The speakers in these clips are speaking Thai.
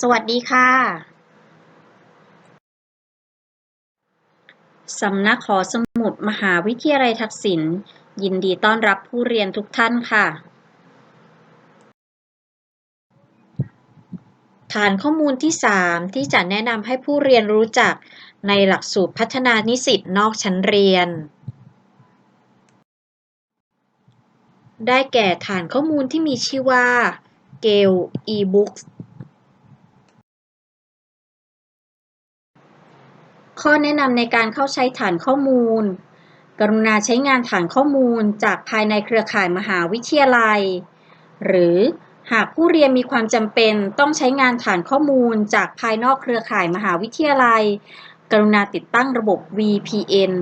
สวัสดีค่ะ สำนักหอสมุดมหาวิทยาลัยทักษิณยินดีต้อนรับผู้เรียนทุกท่านค่ะ ฐานข้อมูลที่ 3 ที่จะแนะนำให้ผู้เรียนรู้จักในหลักสูตรพัฒนานิสิตนอกชั้นเรียน ได้แก่ฐานข้อมูลที่มีชื่อว่า Gale eBooks ข้อแนะนำในการเข้าใช้ฐานข้อมูล กรุณาใช้งานฐานข้อมูลจากภายในเครือข่ายมหาวิทยาลัย หรือหากผู้เรียนมีความจำเป็นต้องใช้งานฐานข้อมูลจากภายนอกเครือข่ายมหาวิทยาลัย กรุณาติดตั้งระบบ VPN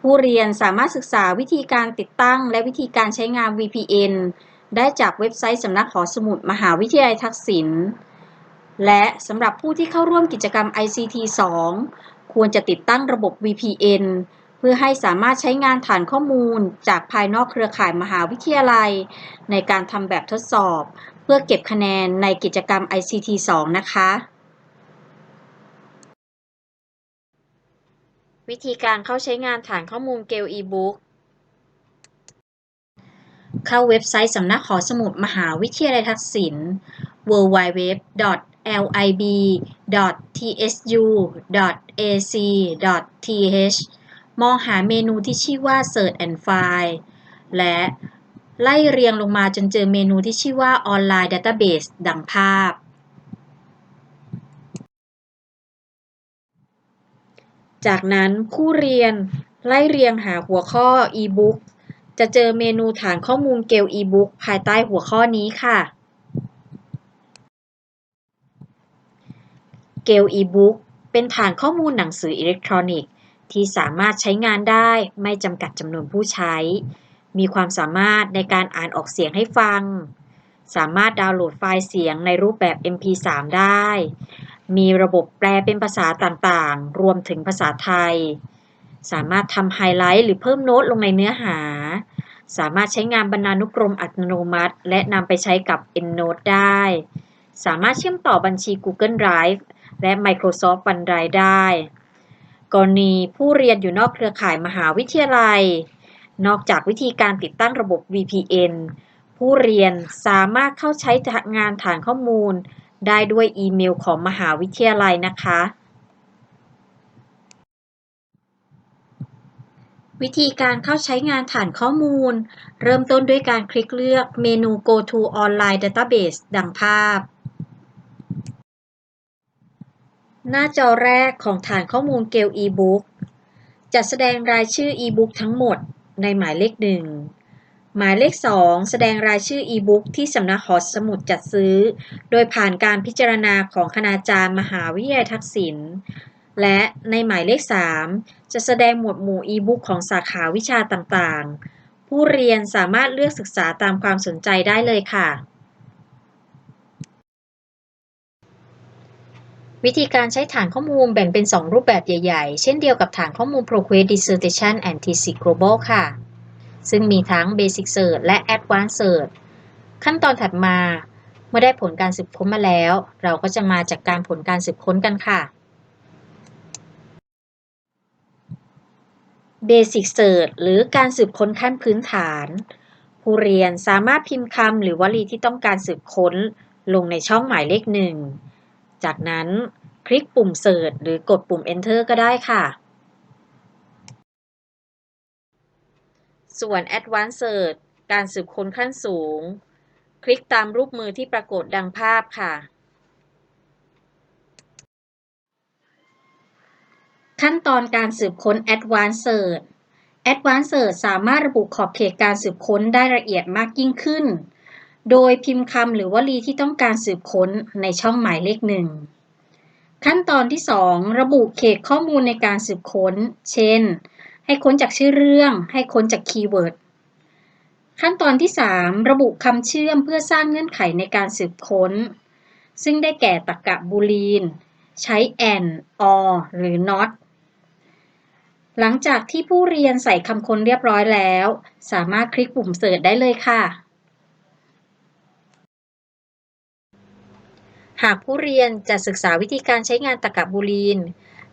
ผู้เรียนสามารถศึกษาวิธีการติดตั้งและวิธีการใช้งาน VPN ได้จากเว็บไซต์สำนักหอสมุดมหาวิทยาลัยทักษิณ และสำหรับผู้ที่เข้าร่วมกิจกรรม ICT 2 ควรจะติดตั้งระบบ VPN เพื่อให้สามารถใช้งานฐานข้อมูลจากภายนอกเครือข่ายมหาวิทยาลัย ในการทำแบบทดสอบ เพื่อเก็บคะแนนในกิจกรรม ICT 2 นะคะ วิธีการเข้าใช้งานฐานข้อมูล Gale eBook เข้าเว็บไซต์สำนักหอสมุดมหาวิทยาลัยทักษิณ www lib.tsu.ac.th มองหาเมนูที่ชื่อว่า Search and Find และไล่เรียงลงมาจนเจอเมนูที่ชื่อว่า Online Database ดังภาพ จากนั้นผู้เรียนไล่เรียงหาหัวข้อ e-book จะเจอเมนูฐานข้อมูล Gale eBook ภายใต้หัวข้อนี้ค่ะ Gale eBook เป็นฐานข้อมูลหนังสืออิเล็กทรอนิกส์ ที่สามารถใช้งานได้ไม่จำกัดจำนวนผู้ใช้ มีความสามารถในการอ่านออกเสียงให้ฟัง สามารถดาวน์โหลดไฟล์เสียงในรูปแบบ MP3 ได้ มีระบบแปลเป็นภาษาต่างๆ รวมถึงภาษาไทย สามารถทำไฮไลท์หรือเพิ่มโน้ตลงในเนื้อหา สามารถใช้งานบรรณานุกรมอัตโนมัติ และนำไปใช้กับ EndNote ได้สามารถเชื่อมต่อบัญชี Google Drive และ Microsoft OneDrive ได้ กรณีผู้เรียนอยู่นอกเครือข่ายมหาวิทยาลัย นอกจากวิธีการติดตั้งระบบ VPN ผู้เรียนสามารถเข้าใช้งานฐานข้อมูล ได้ด้วยอีเมลของมหาวิทยาลัยนะคะ วิธีการเข้าใช้งานฐานข้อมูล เริ่มต้นด้วยการคลิกเลือกเมนู Go to Online Database ดังภาพ หน้าจอแรกของฐานข้อมูล Gale eBook จะแสดงรายชื่อ eBook ทั้งหมดในหมายเลขหนึ่งหมายเลข 2 แสดงรายชื่อ e-book ที่สำนักหอสมุดจัดซื้อ โดยผ่านการพิจารณาของคณาจารย์มหาวิทยาลัยทักษิณและในหมายเลข 3 จะแสดงหมวดหมู่ e-book ของสาขาวิชาต่างๆ ผู้เรียนสามารถเลือกศึกษาตามความสนใจได้เลยค่ะ วิธีการใช้ฐานข้อมูลแบ่งเป็น 2 รูปแบบใหญ่ ๆ เช่นเดียวกับฐานข้อมูล ProQuest Dissertation and Thesis Global ค่ะ ซึ่งมีทั้ง Basic Search และ Advanced Search ขั้นตอนถัดมา เมื่อได้ผลการสืบค้นมาแล้ว เราก็จะมาจากการผลการสืบค้นกันค่ะ Basic Search หรือการสืบค้นขั้นพื้นฐาน ผู้เรียนสามารถพิมพ์คำหรือวลีที่ต้องการสืบค้น ลงในช่องหมายเลขหนึ่ง จากนั้นคลิกปุ่ม Search หรือกดปุ่ม Enter ก็ได้ค่ะ ส่วน Advanced Search การสืบค้นขั้นสูง คลิกตามรูปมือที่ปรากฏดังภาพค่ะ ขั้นตอนการสืบค้น Advanced Search Advanced Search สามารถระบุขอบเขตการสืบค้นได้ละเอียดมากยิ่งขึ้น โดยพิมพ์คำหรือวลีที่ต้องการสืบค้นในช่องหมายเลขหนึ่ง ขั้นตอนที่ 2 ระบุเขตข้อมูลในการสืบค้น เช่น ให้ค้นจากชื่อเรื่อง ให้ค้นจากคีย์เวิร์ด ขั้นตอนที่ 3 ระบุคำเชื่อมเพื่อสร้างเงื่อนไขในการสืบค้น ซึ่งได้แก่ตรรกะบูลีน ใช้ and or หรือ not หลังจากที่ผู้เรียนใส่คำค้นเรียบร้อยแล้ว สามารถคลิกปุ่มเสิร์ชได้เลยค่ะ หากผู้เรียนจะศึกษาวิธีการใช้งานตรรกะบูลีน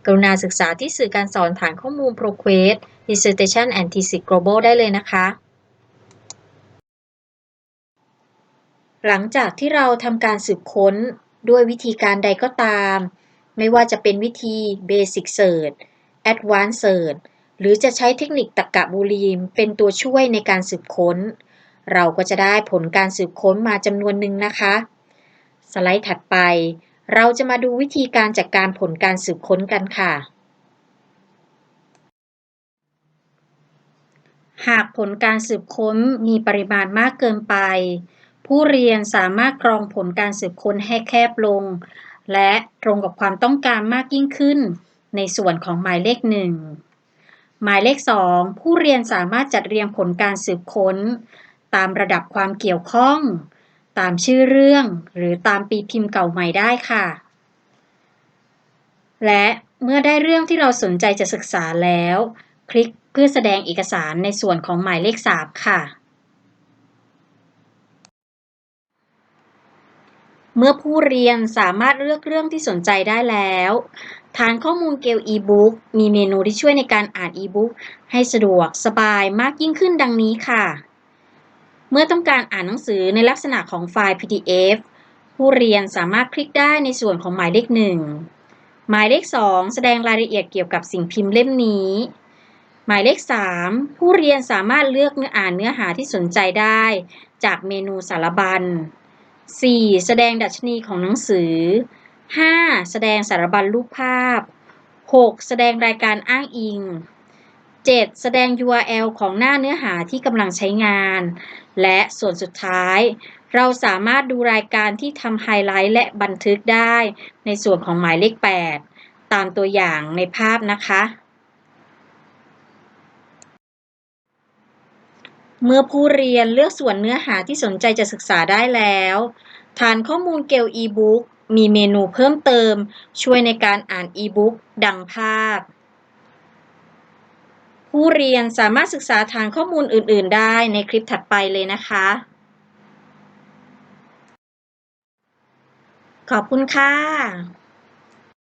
กรุณาศึกษาที่สื่อการสอนฐานข้อมูล ProQuest Dissertation and Thesis Global ได้เลยนะคะ หลังจากที่เราทำการสืบค้นด้วยวิธีการใดก็ตาม ไม่ว่าจะเป็นวิธี Basic Search Advanced Search หรือจะใช้เทคนิคตรรกะบูลีนเป็นตัวช่วยในการสืบค้น เราก็จะได้ผลการสืบค้นมาจำนวนหนึ่งนะคะ สไลด์ถัดไป เราจะมาดูวิธีการจัดการผลการสืบค้นกันค่ะ หากผลการสืบค้นมีปริมาณมากเกินไป ผู้เรียนสามารถกรองผลการสืบค้นให้แคบลง และตรงกับความต้องการมากยิ่งขึ้น ในส่วนของหมายเลขหนึ่งหมายเลข 2 ผู้เรียนสามารถจัดเรียงผลการสืบค้น ตามระดับความเกี่ยวข้อง ตามชื่อเรื่อง หรือตามปีพิมพ์เก่าใหม่ได้ค่ะ และเมื่อได้เรื่องที่เราสนใจจะศึกษาแล้ว คลิกเพื่อแสดงเอกสารในส่วนของหมายเลข 3 ค่ะ เมื่อผู้เรียนสามารถเลือกเรื่องที่สนใจได้แล้ว ฐานข้อมูลเกลอีบุ๊กมีเมนูที่ช่วยในการอ่านอีบุ๊กให้สะดวกสบายมากยิ่งขึ้นดังนี้ค่ะ เมื่อต้องการอ่านหนังสือในลักษณะของไฟล์ PDF ผู้เรียนสามารถคลิกได้ในส่วนของหมายเลขหนึ่งหมายเลข 2 แสดงรายละเอียดเกี่ยวกับสิ่งพิมพ์เล่มนี้ หมายเลข 3 ผู้เรียนสามารถเลือกเนื้ออ่านเนื้อหาที่สนใจได้ จากเมนูสารบัญ 4. แสดงดัชนีของหนังสือ 5. แสดงสารบัญรูปภาพ 6. แสดงรายการอ้างอิง 7. แสดง URL ของหน้าเนื้อหาที่กำลังใช้งาน และส่วนสุดท้าย เราสามารถดูรายการที่ทำไฮไลท์และบันทึกได้ ในส่วนของหมายเลข 8 ตามตัวอย่างในภาพนะคะ เมื่อผู้เรียนเลือกส่วนเนื้อหาที่สนใจจะศึกษาได้แล้ว ฐานข้อมูลเกลอีบุ๊กมีเมนูเพิ่มเติม ช่วยในการอ่านอีบุ๊กดังภาพ ผู้เรียนสามารถศึกษาฐานข้อมูลอื่น ๆ ได้ในคลิปถัดไปเลยนะคะ ขอบคุณค่ะ